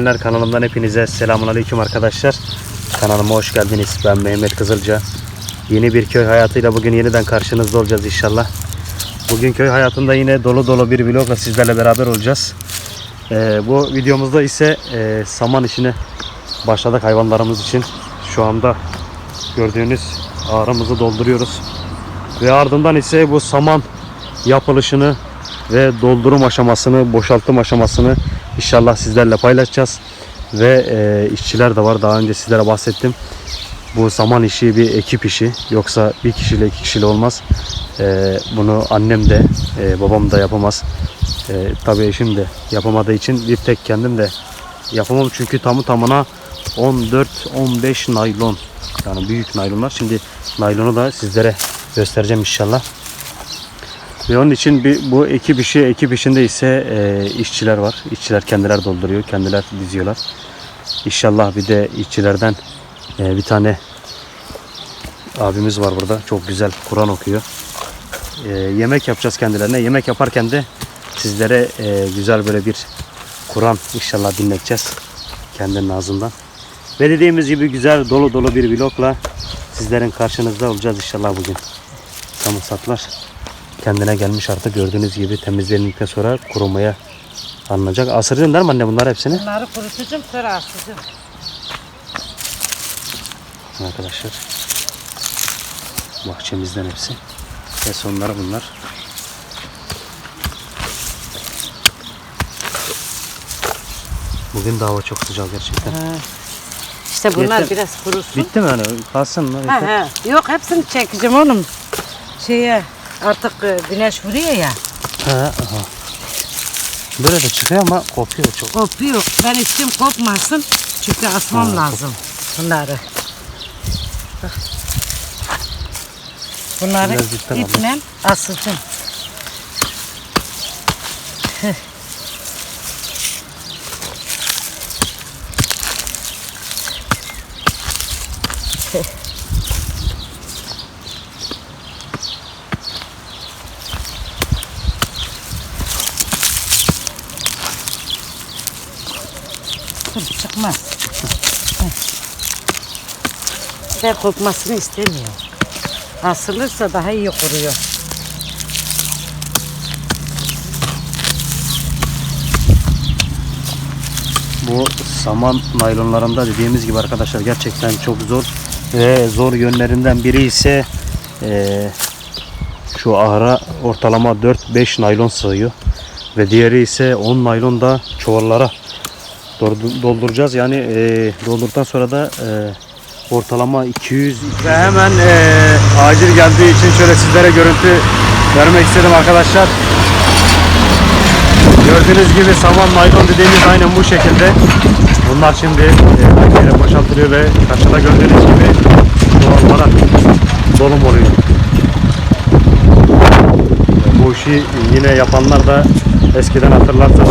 sevenler kanalımdan hepinize selamun aleyküm arkadaşlar. Kanalıma hoş geldiniz. Ben Mehmet Kızılca. Yeni bir köy hayatıyla bugün yeniden karşınızda olacağız inşallah. Bugün köy hayatında yine dolu dolu bir vlogla sizlerle beraber olacağız. Ee, bu videomuzda ise e, saman işine başladık hayvanlarımız için. Şu anda gördüğünüz ağrımızı dolduruyoruz. Ve ardından ise bu saman yapılışını ve doldurum aşamasını, boşaltım aşamasını inşallah sizlerle paylaşacağız. Ve e, işçiler de var. Daha önce sizlere bahsettim. Bu saman işi bir ekip işi. Yoksa bir kişiyle iki kişiyle olmaz. E, bunu annem de e, babam da yapamaz. E, tabii eşim de yapamadığı için bir tek kendim de yapamam. Çünkü tamı tamına 14-15 naylon. Yani büyük naylonlar. Şimdi naylonu da sizlere göstereceğim inşallah. Ve onun için bir, bu ekip işi, ekip işinde ise e, işçiler var. İşçiler kendiler dolduruyor, kendiler diziyorlar. İnşallah bir de işçilerden e, bir tane abimiz var burada. Çok güzel Kur'an okuyor. E, yemek yapacağız kendilerine. Yemek yaparken de sizlere e, güzel böyle bir Kur'an inşallah dinleteceğiz. Kendinin ağzından. Ve dediğimiz gibi güzel dolu dolu bir vlogla sizlerin karşınızda olacağız inşallah bugün. Samırsatlar kendine gelmiş artık gördüğünüz gibi temizlendikten sonra kurumaya alınacak. Asıracaksın değil mi anne bunlar hepsini? Bunları kurutacağım sonra asacağım. Arkadaşlar. Bahçemizden hepsi. Ve sonları bunlar. Bugün de hava çok sıcak gerçekten. İşte bunlar Yeter. biraz kurusun. Bitti mi hani? Kalsın mı? Ha, Yeter. ha. Yok hepsini çekeceğim oğlum. Şeye artık e, güneş vuruyor ya. Ha, aha. Böyle de çıkıyor ama kopuyor çok. Kopuyor. Ben istiyorum kopmasın. Çünkü asmam lazım bunları. Bak. Bunları al. iple asacağım. Heh. Ben kopmasını istemiyorum. Asılırsa daha iyi kuruyor. Bu saman naylonlarında dediğimiz gibi arkadaşlar gerçekten çok zor ve zor yönlerinden biri ise eee, şu ahıra ortalama 4-5 naylon sığıyor ve diğeri ise 10 naylon da çuvallara dolduracağız yani eee doldurduktan sonra da eee, ortalama 200 ve hemen eee, acil geldiği için şöyle sizlere görüntü vermek istedim arkadaşlar. Gördüğünüz gibi saman naylon dediğimiz aynen bu şekilde. Bunlar şimdi e, boşaltılıyor ve karşıda gördüğünüz gibi doğallara dolum oluyor. E, Bu işi yine yapanlar da eskiden hatırlarsanız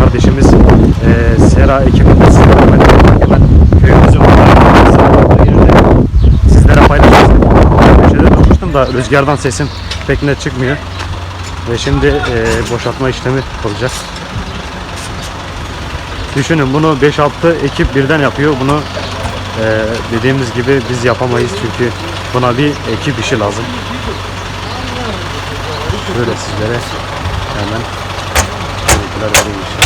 kardeşimiz e, Sera ekibinde hemen, hemen köyümüzün sizlere paylaşacağım. Köşede durmuştum da rüzgardan sesim pek net çıkmıyor. Ve şimdi e, boşaltma işlemi olacak. Düşünün bunu 5-6 ekip birden yapıyor. Bunu e, dediğimiz gibi biz yapamayız çünkü buna bir ekip işi lazım. Şöyle sizlere hemen görüntüler vereyim işte.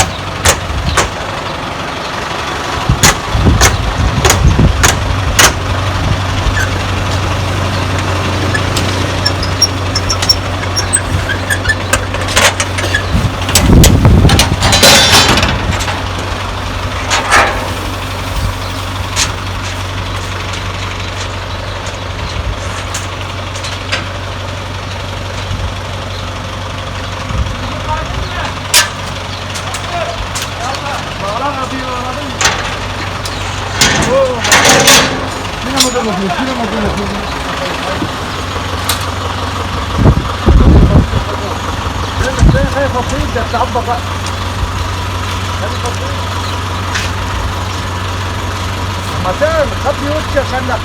مثلا خبي وجهك عشان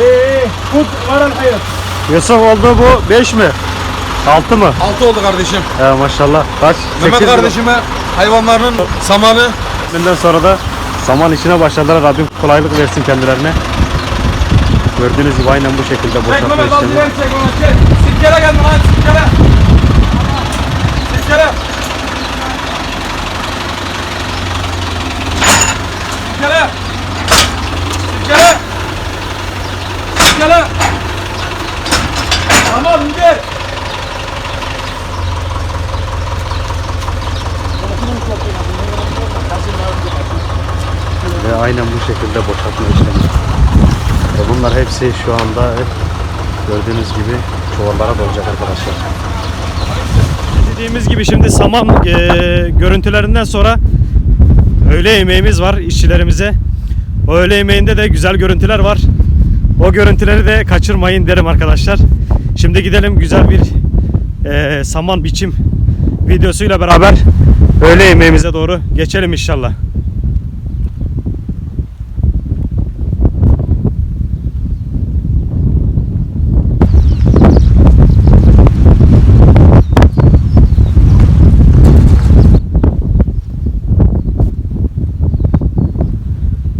ايه خد ورا الحيط Yusuf oldu bu 5 mi? Altı mı? Altı oldu kardeşim. He maşallah. Kaç? Mehmet Sekiz mi? kardeşime hayvanlarının samanı Bundan sonra da saman işine başladılar. Rabbim kolaylık versin kendilerine. Gördüğünüz gibi aynen bu şekilde Çek boşaltma Mehmet al işlemi. diğer çek onu çek. Sirkele geldi lan sirkele. Sirkele. Sirkele. Sirkele. Sirkele. Tamam indir. Ve aynen bu şekilde boşaltma işlemi. Ve bunlar hepsi şu anda hep gördüğünüz gibi çuvallara dolacak arkadaşlar. Dediğimiz gibi şimdi saman e, görüntülerinden sonra öğle yemeğimiz var işçilerimize. O öğle yemeğinde de güzel görüntüler var. O görüntüleri de kaçırmayın derim arkadaşlar. Şimdi gidelim güzel bir e, saman biçim videosuyla beraber öğle yemeğimize doğru geçelim inşallah.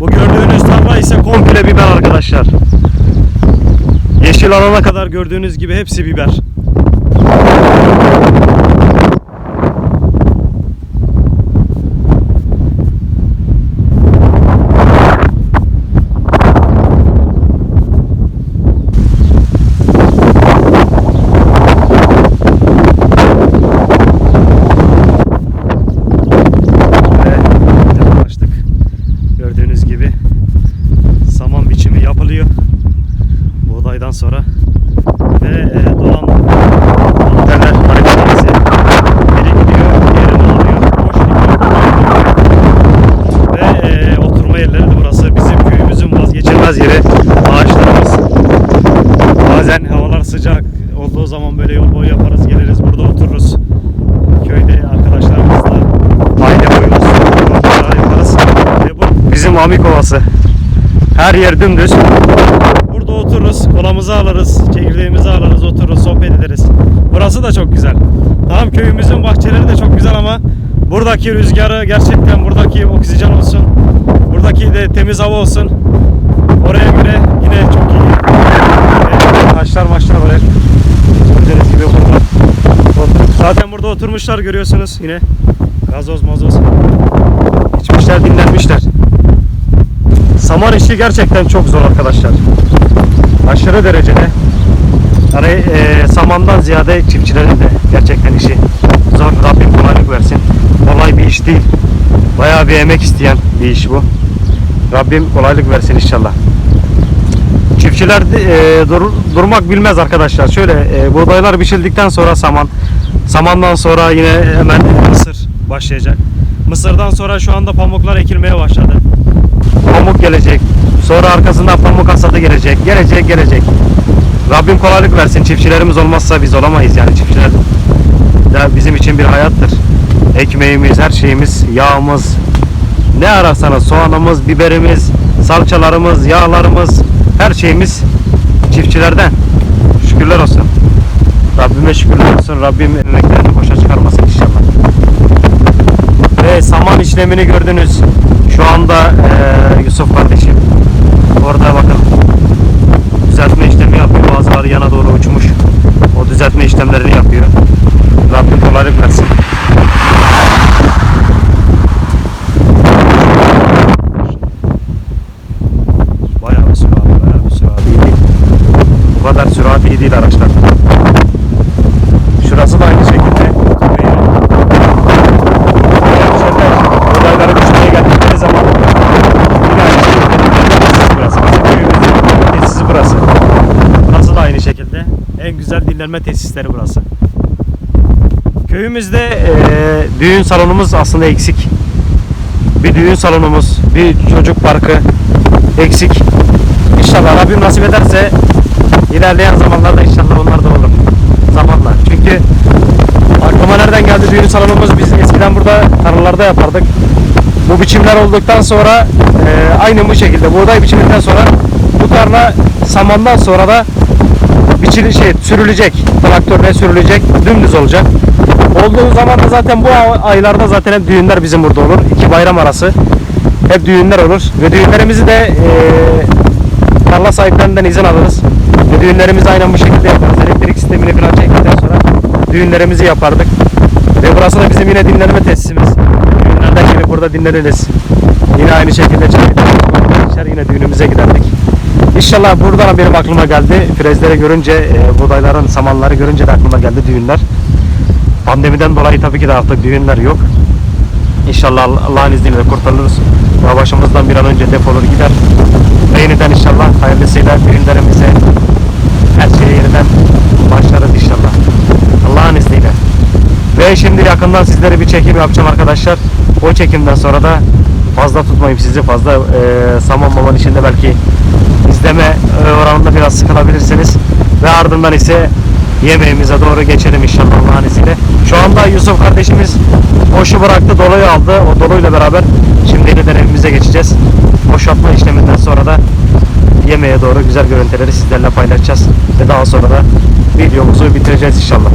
Bu gördüğünüz tarla ise komple biber arkadaşlar. Yeşil alana kadar gördüğünüz gibi hepsi biber. Ve ulaştık. Gördüğünüz gibi saman biçimi yapılıyor. Buğdaydan sonra ve e, dolan antenler hareketlemesi biri gidiyor, diğerini alıyor. Boş gidiyor. Ve e, oturma yerleri de burası. Bizim köyümüzün vazgeçilmez yeri. Ağaçlarımız. Bazen havalar sıcak olduğu zaman böyle yol boyu yaparız, geliriz burada otururuz. Köyde arkadaşlarımızla aile boyu yolculuklar yaparız. Ve bu bizim Amik Ovası. Her yer dümdüz. Burada otururuz, kolamızı alırız, çekirdeğimizi alırız, otururuz, sohbet ederiz. Burası da çok güzel. Tamam köyümüzün bahçeleri de çok güzel ama buradaki rüzgarı gerçekten buradaki oksijen olsun, buradaki de temiz hava olsun. Oraya göre yine çok iyi. Ee, Taşlar maçlar var. Gördüğünüz gibi burada. Zaten burada oturmuşlar görüyorsunuz yine. Gazoz mazoz. İçmişler dinlenmişler. Saman işi gerçekten çok zor arkadaşlar. Aşırı derecede. Yani e, samandan ziyade çiftçilerin de gerçekten işi zor. Rabbim kolaylık versin. Kolay bir iş değil. Bayağı bir emek isteyen bir iş bu. Rabbim kolaylık versin inşallah. Çiftçiler e, dur- durmak bilmez arkadaşlar. Şöyle e, buğdaylar biçildikten sonra saman, samandan sonra yine hemen mısır başlayacak. Mısırdan sonra şu anda pamuklar ekilmeye başladı. Pamuk gelecek. Sonra arkasından pamuk hasadı gelecek. Gelecek gelecek. Rabbim kolaylık versin. Çiftçilerimiz olmazsa biz olamayız yani çiftçiler. de bizim için bir hayattır. Ekmeğimiz, her şeyimiz, yağımız, ne ararsanız soğanımız, biberimiz, salçalarımız, yağlarımız, her şeyimiz çiftçilerden. Şükürler olsun. Rabbime şükürler olsun. Rabbim emeklerini boşa çıkarmasın inşallah. Ve saman işlemini gördünüz. Şu anda eee, Yusuf kardeşim orada bakın düzeltme işlemi yapıyor. Bazıları yana doğru uçmuş. O düzeltme işlemlerini yapıyor. Rabbim kolaylık versin. Bayağı bir sürat, bayağı bir sürat iyi değil. Bu kadar sürat iyi değil araçlar. Şurası da aynı şekilde. Olayları düşmeye geldikleri zaman yine aynı şekilde burası. Bizim köyümüzün tesisi burası. Burası da aynı şekilde. En güzel dinlenme tesisleri burası. Köyümüzde eee, düğün salonumuz aslında eksik. Bir düğün salonumuz, bir çocuk parkı eksik. İnşallah Rabbim nasip ederse ilerleyen zamanlarda inşallah onlar da olur. Zamanla. Çünkü aklıma nereden geldi düğün salonumuz biz eskiden burada tarlalarda yapardık. Bu biçimler olduktan sonra e, aynı bu şekilde buğday biçiminden sonra bu tarla samandan sonra da biçili şey sürülecek. traktörle sürülecek. Dümdüz olacak. Olduğu zaman da zaten bu aylarda zaten hep düğünler bizim burada olur. İki bayram arası. Hep düğünler olur. Ve düğünlerimizi de tarla sahiplerinden izin alırız. Ve düğünlerimizi aynen bu şekilde yaparız. Elektrik sistemini falan çektikten sonra düğünlerimizi yapardık. Ve burası da bizim yine dinlenme tesisimiz. Düğünlerden gelip burada dinleniriz. Yine aynı şekilde çay yine düğünümüze giderdik. İnşallah buradan benim aklıma geldi. Frezleri görünce, e, buğdayların, samanları görünce de aklıma geldi düğünler. Pandemiden dolayı tabii ki de artık düğünler yok. İnşallah All- Allah'ın izniyle kurtarılırız. Ve başımızdan bir an önce defolur gider. Ve yeniden inşallah hayırlısıyla düğünlerimize her şeye yeniden başlarız inşallah. Allah'ın izniyle. Ve şimdi yakından sizlere bir çekim yapacağım arkadaşlar. O çekimden sonra da fazla tutmayayım sizi fazla e, saman maman içinde belki izleme e, oranında biraz sıkılabilirsiniz. Ve ardından ise yemeğimize doğru geçelim inşallah Allah'ın izniyle. Şu anda Yusuf kardeşimiz boşu bıraktı doluyu aldı. O doluyla beraber şimdi yeniden evimize geçeceğiz. Boşaltma işleminden sonra da yemeğe doğru güzel görüntüleri sizlerle paylaşacağız. Ve daha sonra da videomuzu bitireceğiz inşallah.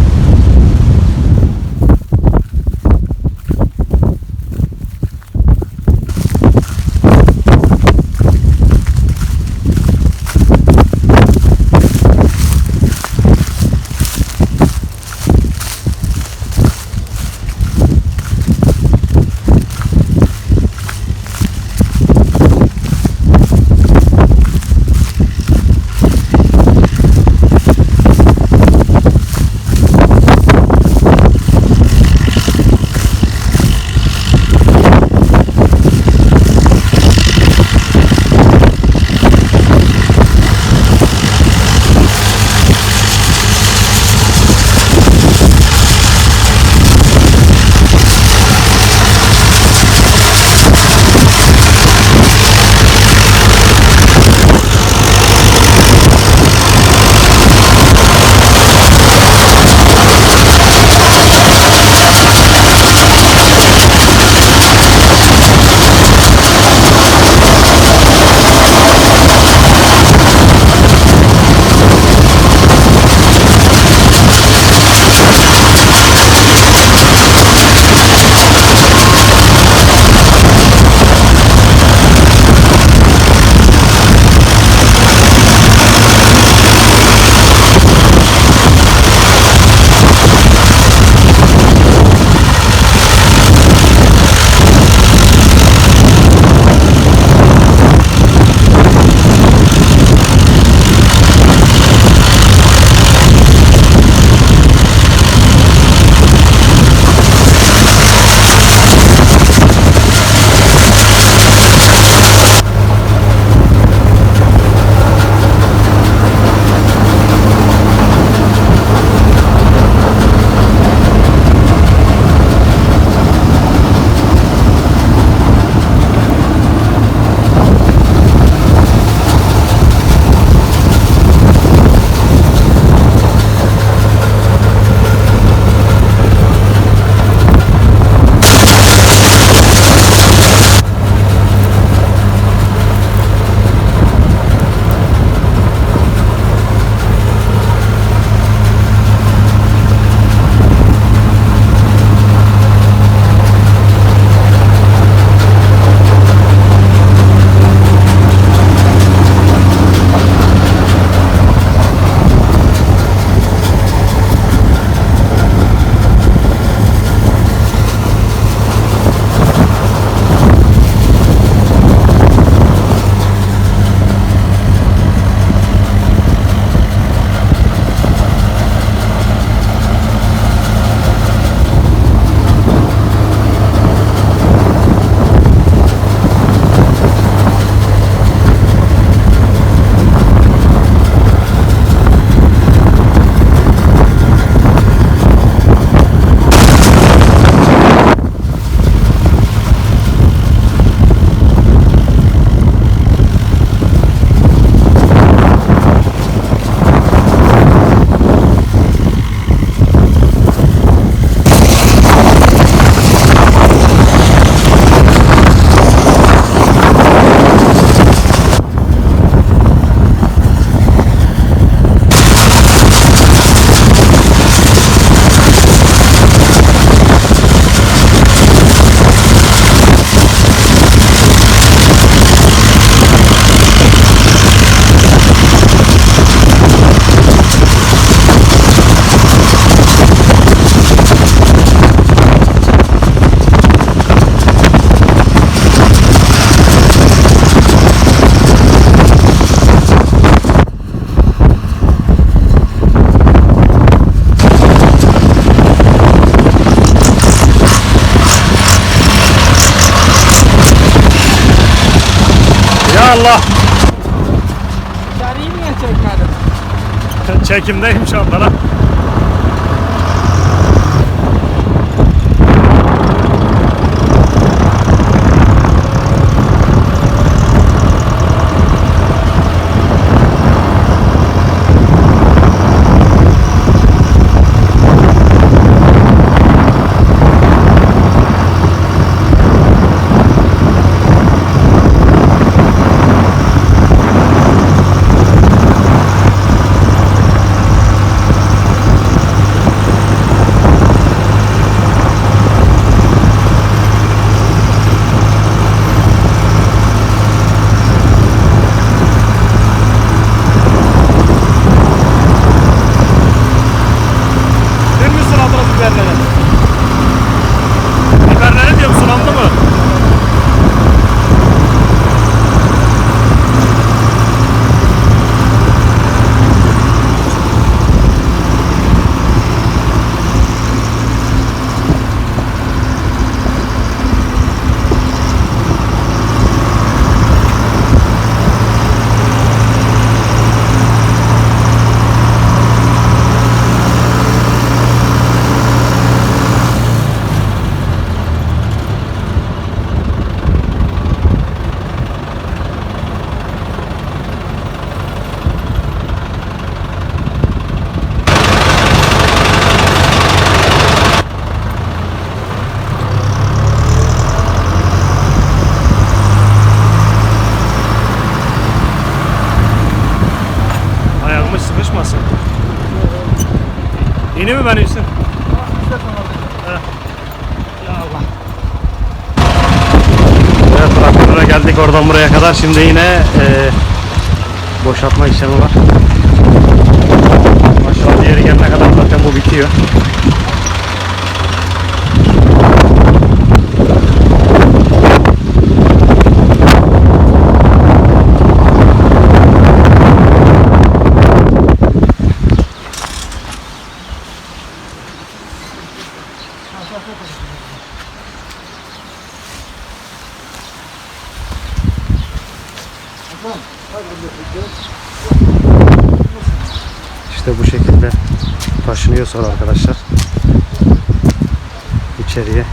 Çekimdeyim şu anda lan. Dün mü suladınız biberleri? Biberleri diyorum sulandı mı? Ayağımız sıkışmasın. Yeni mi ben Hüsnü? Evet traktörle geldik kadar. Şimdi yine e, boşaltma işlemi var. Maşallah diğeri gelene kadar zaten bu bitiyor. İşte bu şekilde sonra arkadaşlar. içeriye.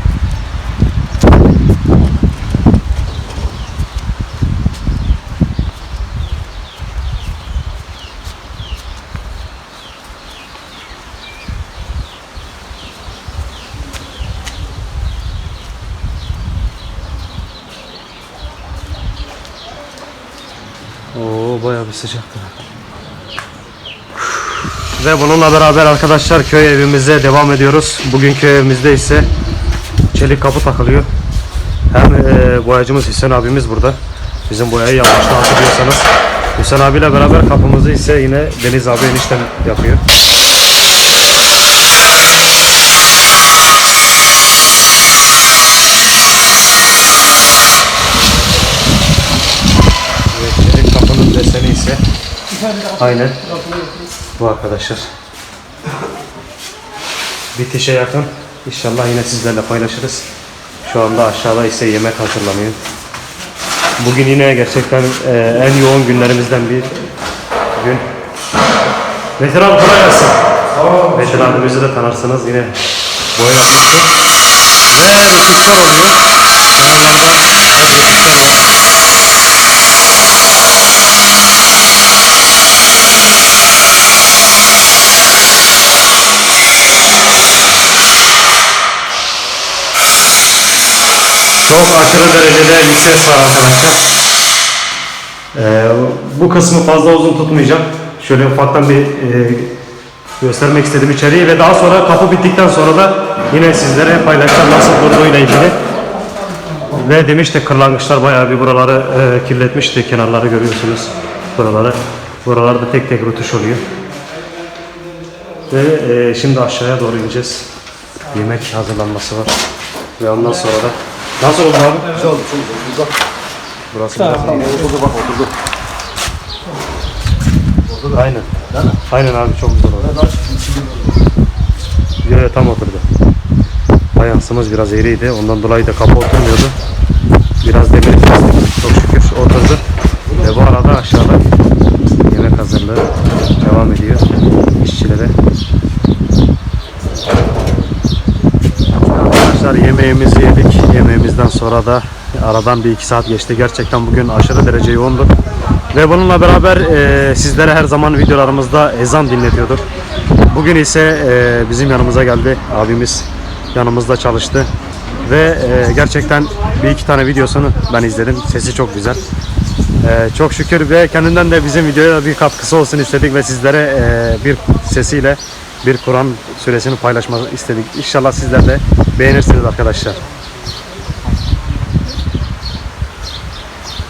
Oo bayağı bir sıcaktı. Ve bununla beraber arkadaşlar köy evimize devam ediyoruz. Bugünkü evimizde ise çelik kapı takılıyor. Hem e, boyacımız Hüseyin abimiz burada. Bizim boyayı yapmıştı hatırlıyorsanız. Hüseyin abiyle beraber kapımızı ise yine Deniz abi enişten yapıyor. Ve çelik kapının deseni ise aynen bu arkadaşlar. Bitişe yakın. İnşallah yine sizlerle paylaşırız. Şu anda aşağıda ise yemek hazırlanıyor. Bugün yine gerçekten e, en yoğun günlerimizden bir gün. Metin abi kolay gelsin. Metin abimizi de tanırsınız yine boya yapmıştı. Ve rötuşlar oluyor. Kenarlarda rötuşlar var. Çok aşırı derecede bir ses var arkadaşlar. Ee, bu kısmı fazla uzun tutmayacağım. Şöyle ufaktan bir e, göstermek istediğim içeriği ve daha sonra kapı bittikten sonra da yine sizlere paylaşacağım nasıl durduğuyla ilgili. Ve demiştik kırlangıçlar bayağı bir buraları e, kirletmişti. Kenarları görüyorsunuz buraları. Buralarda tek tek rütuş oluyor. Ve e, şimdi aşağıya doğru ineceğiz. Yemek hazırlanması var. Ve ondan sonra da Nasıl oldu abi? Güzel oldu, çok güzel. Güzel. Burası biraz Tamam, oturdu bak oturdu. iyi. Aynen. Aynen abi çok güzel oldu. Yo, yo, tam oturdu. Fayansımız biraz eğriydi. Ondan dolayı da kapı oturmuyordu. Biraz demir kestik. Çok şükür oturdu. Ve bu arada aşağıda yemek hazırlığı devam ediyor işçilere. Arkadaşlar yemeğimizi yedik. Yemeğimizden sonra da aradan bir iki saat geçti. Gerçekten bugün aşırı derece yoğunduk. Ve bununla beraber e, sizlere her zaman videolarımızda ezan dinletiyorduk. Bugün ise e, bizim yanımıza geldi. Abimiz yanımızda çalıştı. Ve e, gerçekten bir iki tane videosunu ben izledim. Sesi çok güzel. E, çok şükür ve kendinden de bizim videoya bir katkısı olsun istedik ve sizlere e, bir sesiyle bir Kur'an suresini paylaşmak istedik. İnşallah sizler de beğenirsiniz arkadaşlar.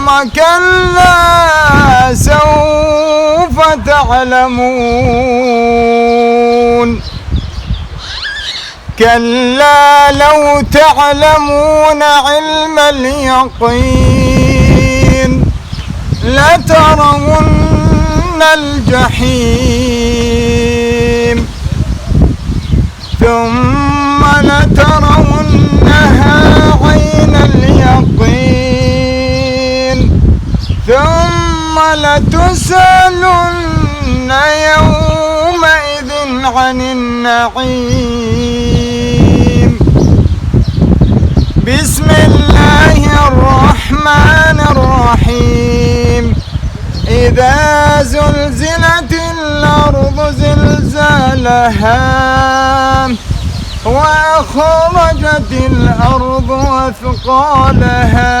ثم كلا سوف تعلمون. كلا لو تعلمون علم اليقين لترون الجحيم. ثم لترونها عين اليقين. ثم لتسألن يومئذ عن النعيم. بسم الله الرحمن الرحيم. إذا زلزلت الأرض زلزالها وأخرجت الأرض أثقالها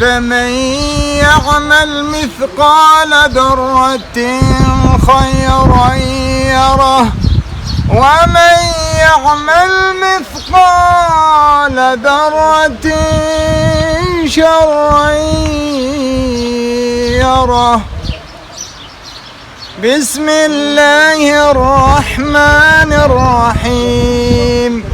فمن يعمل مثقال ذرة خيرا يره. ومن يعمل مثقال ذرة شرا يره. بسم الله الرحمن الرحيم.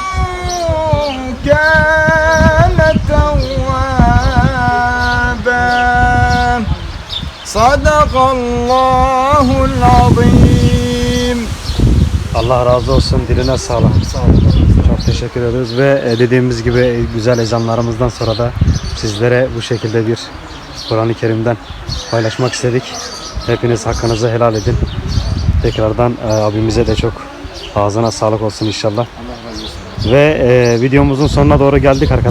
كان توابا صدق الله العظيم Allah razı olsun. Diline sağlık. Çok teşekkür ederiz ve e, dediğimiz gibi e, güzel ezanlarımızdan sonra da sizlere bu şekilde bir Kur'an-ı Kerim'den paylaşmak istedik. Hepiniz hakkınızı helal edin. Tekrardan e, abimize de çok ağzına sağlık olsun inşallah. Ve e, videomuzun sonuna doğru geldik arkadaşlar.